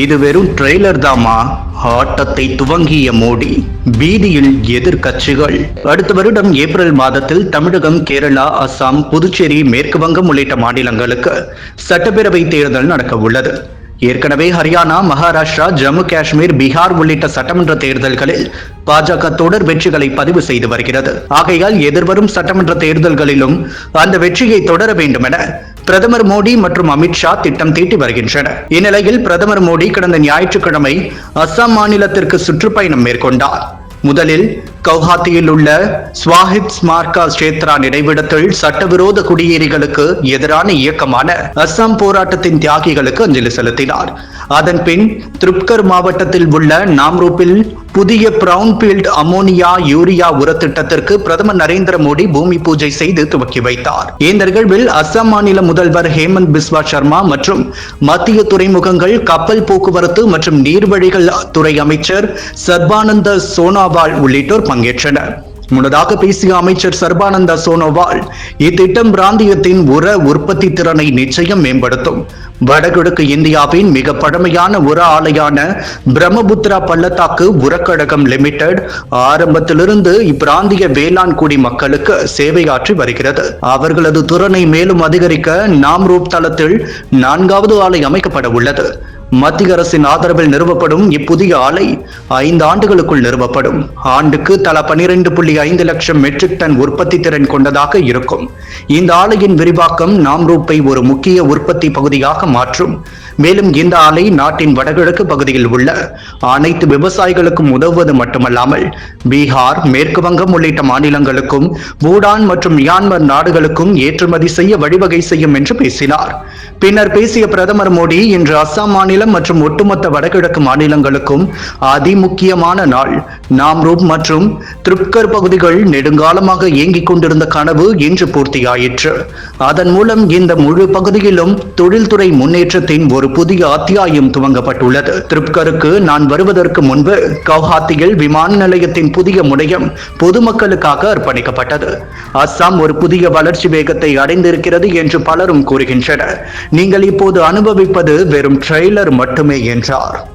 இது வெறும் ட்ரெய்லர் தாமா ஆட்டத்தை துவங்கிய மோடி பீதியில் எதிர்க்கட்சிகள் அடுத்த வருடம் ஏப்ரல் மாதத்தில் தமிழகம் கேரளா அஸ்ஸாம் புதுச்சேரி மேற்கு வங்கம் உள்ளிட்ட மாநிலங்களுக்கு சட்டப்பேரவை தேர்தல் நடக்க உள்ளது. ஏற்கனவே ஹரியானா மகாராஷ்டிரா ஜம்மு காஷ்மீர் பீகார் உள்ளிட்ட சட்டமன்ற தேர்தல்களில் பாஜக தொடர் வெற்றிகளை பதிவு செய்து வருகிறது. ஆகையால் எதிர்வரும் சட்டமன்ற தேர்தல்களிலும் அந்த வெற்றியை தொடர வேண்டும் என பிரதமர் மோடி மற்றும் அமித்ஷா திட்டம் தீட்டி வருகின்றனர். இந்நிலையில் பிரதமர் மோடி கடந்த ஞாயிற்றுக்கிழமை அஸ்ஸாம் மாநிலத்திற்கு சுற்றுப்பயணம் மேற்கொண்டார். முதலில் கவுஹாத்தியில் உள்ள ஸ்வாஹித் ஸ்மார்கா கஷேத்ரா நினைவிடத்தில் சட்டவிரோத குடியேறிகளுக்கு எதிரான இயக்கமான அஸ்ஸாம் போராட்டத்தின் தியாகிகளுக்கு அஞ்சலி செலுத்தினார். அதன் பின் திருப்கர் மாவட்டத்தில் உள்ள நாம்ரூப்பில் புதிய பிரவுன்பீல்ட் அமோனியா யூரியா உர திட்டத்திற்கு பிரதமர் நரேந்திர மோடி பூமி பூஜை செய்து துவக்கி வைத்தார். இந்த நிகழ்வில் அஸ்ஸாம் மாநில முதல்வர் ஹேமந்த் பிஸ்வா சர்மா மற்றும் மத்திய துறைமுகங்கள் கப்பல் போக்குவரத்து மற்றும் நீர்வழிகள் துறை அமைச்சர் சர்பானந்த சோனாவால் உள்ளிட்டோர் பங்கேற்றனர். முன்னதாக பேசிய அமைச்சர் சர்பானந்த சோனோவால் இத்திட்டம் பிராந்தியத்தின் உர உற்பத்தி திறனை நிச்சயம் மேம்படுத்தும். வடகிழக்கு இந்தியாவின் மிக பழமையான உர ஆலையான பிரம்மபுத்திரா பள்ளத்தாக்கு உரக்கழகம் லிமிடெட் ஆரம்பத்திலிருந்து இப்பிராந்திய வேளாண் குடி மக்களுக்கு சேவையாற்றி வருகிறது. அவர்களது திறனை மேலும் அதிகரிக்க நாம்ரூப் தளத்தில் நான்காவது ஆலை அமைக்கப்பட உள்ளது. மத்திய அரசின் ஆதரவில் நிறுவப்படும் இப்புதிய ஆலை ஐந்து ஆண்டுகளுக்குள் நிறுவப்படும். ஆண்டுக்கு தலா பனிரெண்டு புள்ளி ஐந்து லட்சம் மெட்ரிக் டன் உற்பத்தி திறன் கொண்டதாக இருக்கும். இந்த ஆலையின் விரிவாக்கம் நாம்ரூப்பை ஒரு முக்கிய உற்பத்தி பகுதியாக மாற்றும். மேலும் இந்த ஆலை நாட்டின் வடகிழக்கு பகுதியில் உள்ள அனைத்து விவசாயிகளுக்கும் உதவுவது மட்டுமல்லாமல் பீகார் மேற்கு வங்கம் உள்ளிட்ட மாநிலங்களுக்கும் பூடான் மற்றும் மியான்மர் நாடுகளுக்கும் ஏற்றுமதி செய்ய வழிவகை செய்யும் என்று பேசினார். பின்னர் பேசிய பிரதமர் மோடி இன்று அஸ்ஸாம் மாநிலம் மற்றும் ஒட்டுமொத்த வடகிழக்கு மாநிலங்களுக்கும் அதிமுக்கியமான நாள். நாம்ரூப் மற்றும் திருப்கர் பகுதிகள் நெடுங்காலமாக இயங்கிக் கொண்டிருந்த கனவு இன்று பூர்த்தியாயிற்று. அதன் மூலம் இந்த முழு பகுதியிலும் தொழில்துறை முன்னேற்றத்தின் ஒரு ஒரு புதிய அத்தியாயம் துவங்கப்பட்டுள்ளது. திருப்கருக்கு நான் வருவதற்கு முன்பு கவுஹாத்தியில் விமான நிலையத்தின் புதிய முனையம் பொதுமக்களுக்காக அர்ப்பணிக்கப்பட்டது. அஸ்ஸாம் ஒரு புதிய வளர்ச்சி வேகத்தை அடைந்திருக்கிறது என்று பலரும் கூறுகின்றனர். நீங்கள் இப்போது அனுபவிப்பது வெறும் ட்ரெய்லர் மட்டுமே என்றார்.